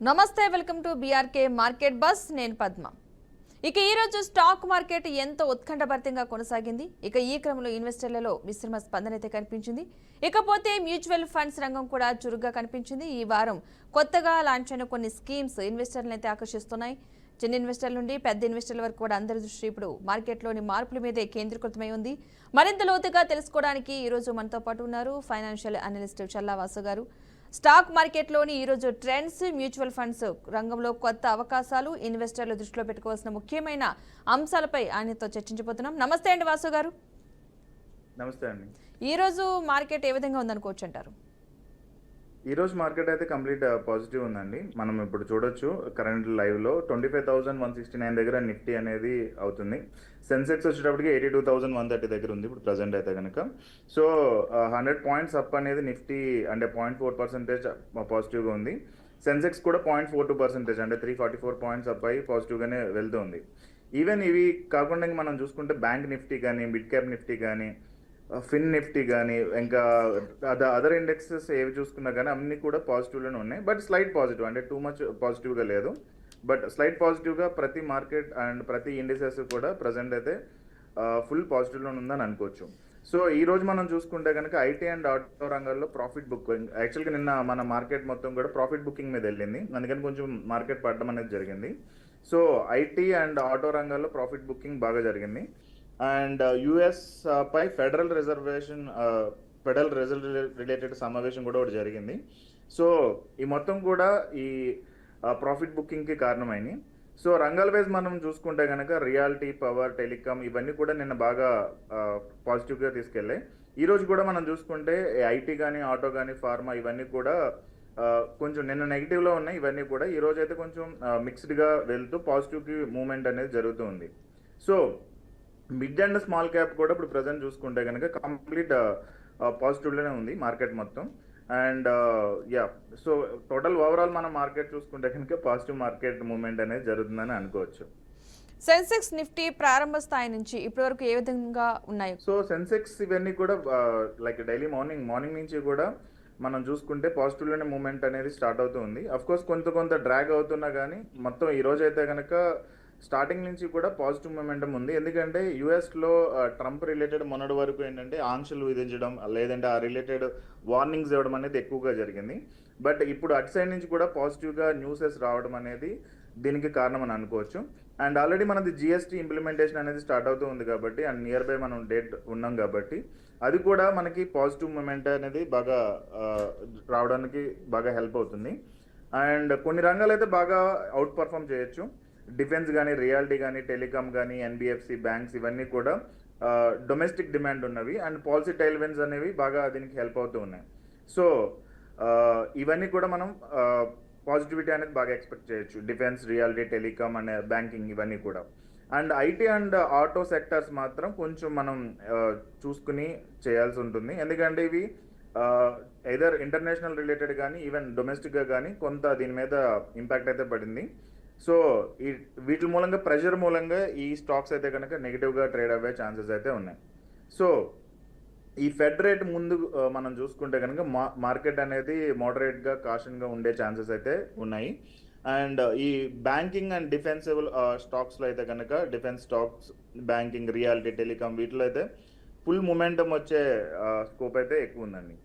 నమస్తే welcome to BRK market bus నేను పద్మ. ఇక ఈ రోజు స్టాక్ మార్కెట్ ఎంతో ఉత్కంఠభరితంగా కొనసాగింది. ఇక ఈ క్రమంలో ఇన్వెస్టర్లలో మిశ్రమ స్పందన అయితే కనిపించింది. ఇకపోతే మ్యూచువల్ ఫండ్స్ రంగం కూడా చురుగ్గా కనిపించింది. ఈ వారం కొత్తగా లాంచ్ అయిన కొన్ని స్కీమ్స్ ఇన్వెస్టర్లను అయితే ఆకర్షిస్తున్నాయి. చిన్న ఇన్వెస్టర్ల నుండి పెద్ద ఇన్వెస్టర్ల వరకు కూడా అందరి దృష్టి ఇప్పుడు మార్కెట్లోని మార్పుల మీదే కేంద్రీకృతమై ఉంది. మరింత లోతుగా తెలుసుకోవడానికి ఈ రోజు మనతో పాటు ఉన్నారు ఫైనాన్షియల్ అనలిస్ట్ చల్లా వాసు గారు. స్టాక్ మార్కెట్లోని ఈరోజు ట్రెండ్స్ మ్యూచువల్ ఫండ్స్ రంగంలో కొత్త అవకాశాలు ఇన్వెస్టర్లు దృష్టిలో పెట్టుకోవాల్సిన ముఖ్యమైన అంశాలపై ఆయనతో చర్చించబోతున్నాం. నమస్తే అండి వాసు గారు. నమస్తే అండి. ఈ రోజు మార్కెట్ ఏ విధంగా ఉందనుకోవచ్చు అంటారు? ఈరోజు మార్కెట్ అయితే కంప్లీట్ పాజిటివ్ ఉందండి. మనం ఇప్పుడు చూడొచ్చు కరెంట్ లైవ్లో twenty five thousand one sixty nine దగ్గర నిఫ్టీ అనేది అవుతుంది. సెన్సెక్స్ వచ్చేటప్పటికి eighty two thousand one thirty దగ్గర ఉంది ఇప్పుడు ప్రజెంట్ అయితే కనుక సో హండ్రెడ్ పాయింట్స్ అప్ అనేది నిఫ్టీ అంటే పాయింట్ ఫోర్ పర్సెంటేజ్ పాజిటివ్గా ఉంది. సెన్సెక్స్ కూడా పాయింట్ ఫోర్ టూ పర్సెంటేజ్ అంటే three forty four points up అయ్యి పాజిటివ్గానే వెళ్తుంది. ఈవెన్ ఇవి కాకుండా మనం చూసుకుంటే బ్యాంక్ నిఫ్టీ కానీ మిడ్ క్యాప్ నిఫ్టీ కానీ ఫిన్ నిఫ్టీ కానీ ఇంకా అదర్ ఇండెక్సెస్ ఏవి చూసుకున్నా కానీ అన్ని కూడా పాజిటివ్లోనే ఉన్నాయి. బట్ స్లైట్ పాజిటివ్ అంటే టూ మచ్ పాజిటివ్గా లేదు. బట్ స్లైట్ పాజిటివ్గా ప్రతి మార్కెట్ అండ్ ప్రతి ఇండిసెస్ కూడా ప్రజెంట్ అయితే ఫుల్ పాజిటివ్లో ఉందని అనుకోవచ్చు. సో ఈ రోజు మనం చూసుకుంటే కనుక ఐటీ అండ్ ఆటో రంగాల్లో ప్రాఫిట్ బుకింగ్ యాక్చువల్గా నిన్న మన మార్కెట్ మొత్తం కూడా ప్రాఫిట్ బుకింగ్ మీద వెళ్ళింది. అందుకని కొంచెం మార్కెట్ పడడం అనేది జరిగింది. సో ఐటీ అండ్ ఆటో రంగాల్లో ప్రాఫిట్ బుకింగ్ బాగా జరిగింది. And uh, US uh, pi federal reservation uh, federal reserve related సమావేశం కూడా ఒకటి జరిగింది. సో ఈ మొత్తం కూడా ఈ ప్రాఫిట్ బుకింగ్కి కారణమైంది. సో రంగాల వైజ్ మనం చూసుకుంటే కనుక రియాలిటీ పవర్ టెలికామ్ ఇవన్నీ కూడా నిన్న బాగా పాజిటివ్గా తీసుకెళ్ళాయి. ఈరోజు కూడా మనం చూసుకుంటే ఐటీ కానీ ఆటో కానీ ఫార్మా ఇవన్నీ కూడా కొంచెం నిన్న నెగిటివ్లో ఉన్నాయి. ఇవన్నీ కూడా ఈరోజు అయితే కొంచెం మిక్స్డ్గా వెళ్తూ పాజిటివ్కి మూమెంట్ అనేది జరుగుతూ ఉంది. So mid and small cap కూడా ఇప్పుడు ప్రజెంట్ చూసుకుంటే కనుక కంప్లీట్ పాజిటివ్లోనే ఉంది మార్కెట్ మొత్తం. And ya so total overall మనం మార్కెట్ చూసుకుంటే కనుక పాజిటివ్ మార్కెట్ మూవ్మెంట్ అనేది జరుగుతుందని అనుకోవచ్చు. సెన్సెక్స్ నిఫ్టీ ప్రారంభ స్థాయి నుంచి ఇప్పటివరకు ఏ విధంగా ఉన్నాయి? సో సెన్సెక్స్ ఇవన్నీ కూడా లైక్ డైలీ మార్నింగ్ మార్నింగ్ నుంచి కూడా మనం చూసుకుంటే పాజిటివ్లోనే మూమెంట్ అనేది స్టార్ట్ అవుతూ ఉంది. అఫ్ కోర్స్ కొంత కొంత డ్రాగ్ అవుతున్నా కానీ మొత్తం ఈ రోజు అయితే కనుక స్టార్టింగ్ నుంచి కూడా పాజిటివ్ మూమెంటం ఉంది. ఎందుకంటే యుఎస్లో ట్రంప్ రిలేటెడ్ మొన్నటి వరకు ఏంటంటే ఆంక్షలు విధించడం లేదంటే ఆ రిలేటెడ్ వార్నింగ్స్ ఇవ్వడం అనేది ఎక్కువగా జరిగింది. బట్ ఇప్పుడు అటు సైడ్ నుంచి కూడా పాజిటివ్గా న్యూసెస్ రావడం అనేది దీనికి కారణం అని అనుకోవచ్చు. అండ్ ఆల్రెడీ మనది జిఎస్టీ ఇంప్లిమెంటేషన్ అనేది స్టార్ట్ అవుతూ ఉంది కాబట్టి అండ్ నియర్ బై మనం డేట్ ఉన్నాం కాబట్టి అది కూడా మనకి పాజిటివ్ మూమెంట్ అనేది బాగా రావడానికి బాగా హెల్ప్ అవుతుంది. అండ్ కొన్ని రంగాలు అయితే బాగా అవుట్ పర్ఫామ్ చేయొచ్చు. డిఫెన్స్ కానీ రియాలిటీ కానీ టెలికామ్ కానీ ఎన్బిఎఫ్సి బ్యాంక్స్ ఇవన్నీ కూడా డొమెస్టిక్ డిమాండ్ ఉన్నవి. అండ్ పాలసీ టైల్వెన్స్ అనేవి బాగా దీనికి హెల్ప్ అవుతూ ఉన్నాయి. సో ఇవన్నీ కూడా మనం పాజిటివిటీ అనేది బాగా ఎక్స్పెక్ట్ చేయొచ్చు. Defence reality telecom and banking ఇవన్నీ కూడా. And IT and auto sectors మాత్రం కొంచెం మనం చూసుకుని చేయాల్సి ఉంటుంది. ఎందుకంటే ఇవి ఎదర్ ఇంటర్నేషనల్ రిలేటెడ్ కానీ ఈవెన్ డొమెస్టిక్గా కానీ కొంత దీని మీద ఇంపాక్ట్ అయితే పడింది. సో ఈ వీటి మూలంగా ప్రెషర్ మూలంగా ఈ స్టాక్స్ అయితే కనుక నెగిటివ్గా ట్రేడ్ అయ్యే ఛాన్సెస్ అయితే ఉన్నాయి. సో ఈ ఫెడ్ రేట్ ముందు మనం చూసుకుంటే కనుక మా మార్కెట్ అనేది మోడరేట్గా కాషన్గా ఉండే ఛాన్సెస్ అయితే ఉన్నాయి. అండ్ ఈ బ్యాంకింగ్ అండ్ డిఫెన్సిబుల్ స్టాక్స్లో అయితే కనుక defence stocks banking reality telecom వీటిలో అయితే ఫుల్ మూమెంటం వచ్చే స్కోప్ అయితే ఎక్కువ ఉందండి.